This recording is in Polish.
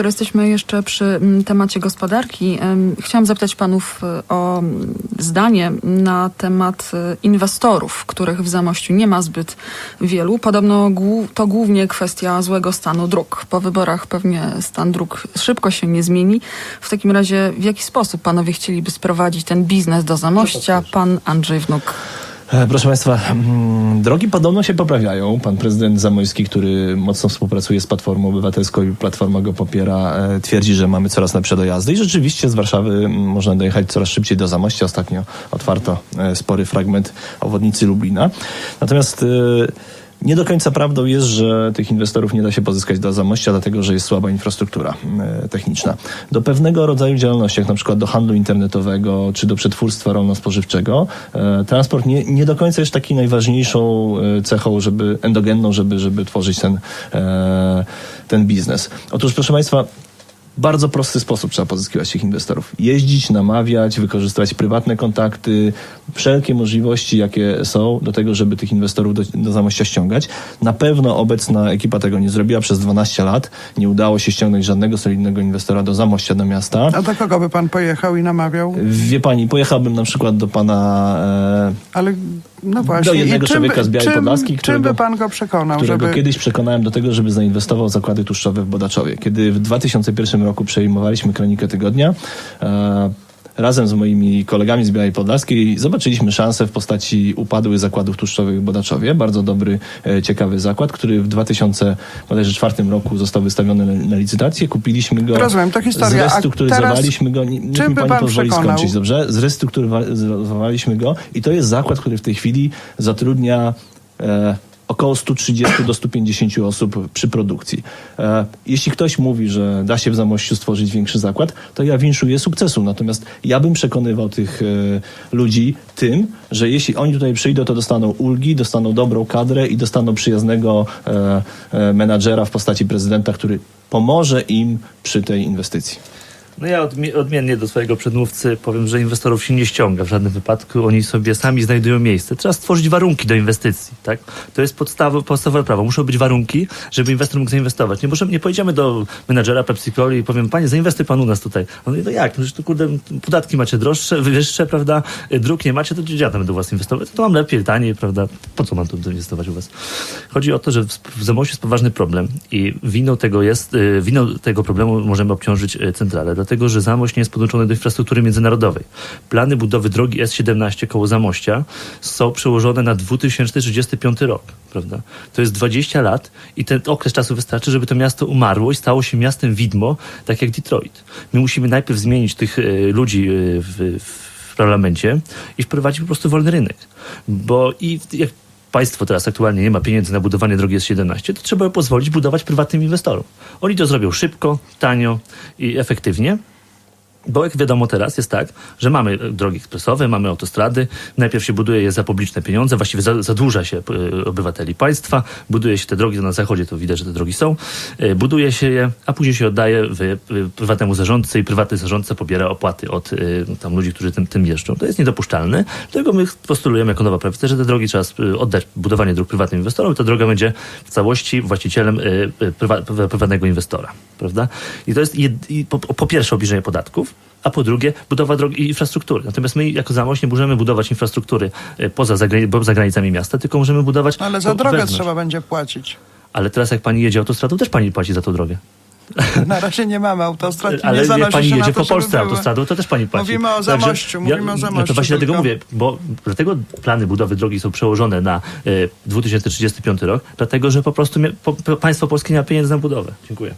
skoro jesteśmy jeszcze przy mm, temacie gospodarki, chciałam zapytać panów e, o mm, zdanie na temat e, inwestorów, których w Zamościu nie ma zbyt wielu. Podobno to głównie kwestia złego stanu dróg. Po wyborach pewnie stan dróg szybko się nie zmieni. W takim razie w jaki sposób panowie chcieliby sprowadzić ten biznes do Zamościa? Pan Andrzej Wnuk. E, Proszę Państwa, mm, drogi podobno się poprawiają. Pan prezydent Zamojski, który mocno współpracuje z Platformą Obywatelską i Platforma go popiera, e, twierdzi, że mamy coraz lepsze dojazdy i rzeczywiście z Warszawy mm, można dojechać coraz szybciej do Zamościa. Ostatnio otwarto e, spory fragment obwodnicy Lublina. Natomiast nie do końca prawdą jest, że tych inwestorów nie da się pozyskać do Zamościa, dlatego że jest słaba infrastruktura e, techniczna. Do pewnego rodzaju działalności, jak na przykład do handlu internetowego czy do przetwórstwa rolno-spożywczego, e, transport nie, nie do końca jest taką najważniejszą e, cechą, żeby endogenną, żeby, żeby tworzyć ten, ten biznes. Otóż, proszę Państwa, bardzo prosty sposób trzeba pozyskiwać tych inwestorów. Jeździć, namawiać, wykorzystywać prywatne kontakty, wszelkie możliwości, jakie są do tego, żeby tych inwestorów do, do Zamościa ściągać. Na pewno obecna ekipa tego nie zrobiła przez 12 lat. Nie udało się ściągnąć żadnego solidnego inwestora do Zamościa, do miasta. A do kogo by pan pojechał i namawiał? Wie pani, pojechałbym na przykład do pana, Ale no właśnie. Do jednego czym człowieka by- z Białej czym, Podlaski, Czym którego- by pan go przekonał, e, którego żeby... kiedyś przekonałem do tego, żeby zainwestował w zakłady tłuszczowe w Bodaczowie. Kiedy w 2001 roku przejmowaliśmy Kronikę Tygodnia, e, razem z moimi kolegami z Białej Podlaskiej zobaczyliśmy szansę w postaci upadłych zakładów tłuszczowych w Bodaczowie. Bardzo dobry, e, ciekawy zakład, który w 2004 roku został wystawiony na, licytację. Kupiliśmy go, Rozumiem, to historia. Zrestrukturyzowaliśmy go. Nie- Niech czym mi pani pan pozwoli przekonał? skończyć, dobrze? Zrestrukturyzowaliśmy go i to jest zakład, który w tej chwili zatrudnia e, około 130 do 150 osób przy produkcji. E, jeśli ktoś mówi, że da się w Zamościu stworzyć większy zakład, to ja winszuję sukcesu. Natomiast ja bym przekonywał tych e, ludzi tym, że jeśli oni tutaj przyjdą, to dostaną ulgi, dostaną dobrą kadrę i dostaną przyjaznego e, menadżera w postaci prezydenta, który pomoże im przy tej inwestycji. No ja odmi- odmiennie do swojego przedmówcy powiem, że inwestorów się nie ściąga w żadnym wypadku. Oni sobie sami znajdują miejsce. Trzeba stworzyć warunki do inwestycji. Tak? To jest podstawa, podstawowe prawo. Muszą być warunki, żeby inwestor mógł zainwestować. Nie, możemy, nie pojedziemy do menadżera Pepsi Coli i powiem, panie, zainwestuj pan u nas tutaj. On mówi, no jak? No, tu kurde, podatki macie droższe, wyższe, prawda? Dróg nie macie, to gdzie ja tam będę u was inwestować? To mam lepiej, taniej, prawda? Po co mam tu inwestować u was? Chodzi o to, że w, Zamościu jest poważny problem i winą tego jest, y, winą tego problemu możemy obciążyć y, centralę, że Zamość nie jest podłączony do infrastruktury międzynarodowej. Plany budowy drogi S17 koło Zamościa są przełożone na 2035 rok, prawda? To jest 20 lat i ten okres czasu wystarczy, żeby to miasto umarło i stało się miastem widmo, tak jak Detroit. My musimy najpierw zmienić tych y, ludzi y, w, w parlamencie i wprowadzić po prostu wolny rynek. Bo i jak państwo teraz aktualnie nie ma pieniędzy na budowanie drogi S17, to trzeba pozwolić budować prywatnym inwestorom. Oni to zrobią szybko, tanio i efektywnie. Bo jak wiadomo teraz jest tak, że mamy e, drogi ekspresowe, mamy autostrady, najpierw się buduje je za publiczne pieniądze, właściwie za- zadłuża się e, obywateli państwa, buduje się te drogi, na zachodzie to widać, że te drogi są, e, buduje się je, a później się oddaje prywatnemu zarządcy i prywatny zarządca pobiera opłaty od tam ludzi, którzy tym, tym jeżdżą. To jest niedopuszczalne, dlatego my postulujemy jako Nowa Prawica, że te drogi trzeba oddać budowanie dróg prywatnym inwestorom i ta droga będzie w całości właścicielem prywa, prywatnego inwestora, prawda? I to jest jed, i po, po pierwsze obniżenie podatków, a po drugie budowa drogi i infrastruktury. Natomiast my jako Zamość nie możemy budować infrastruktury e, poza, zagrani- poza granicami miasta, tylko możemy budować No, Ale za drogę wewnątrz. trzeba będzie płacić. Ale teraz jak pani jedzie autostradą, też pani płaci za tą drogę. Na razie nie mamy autostrad Ale nie jak pani jedzie to, po Polsce były. autostradą, to też pani płaci. Mówimy o Także Zamościu, mówimy o No to Zamościu właśnie dlatego tylko. mówię, bo dlatego plany budowy drogi są przełożone na e, 2035 rok, dlatego że po prostu mia- po, państwo polskie nie ma pieniędzy na budowę. Dziękuję.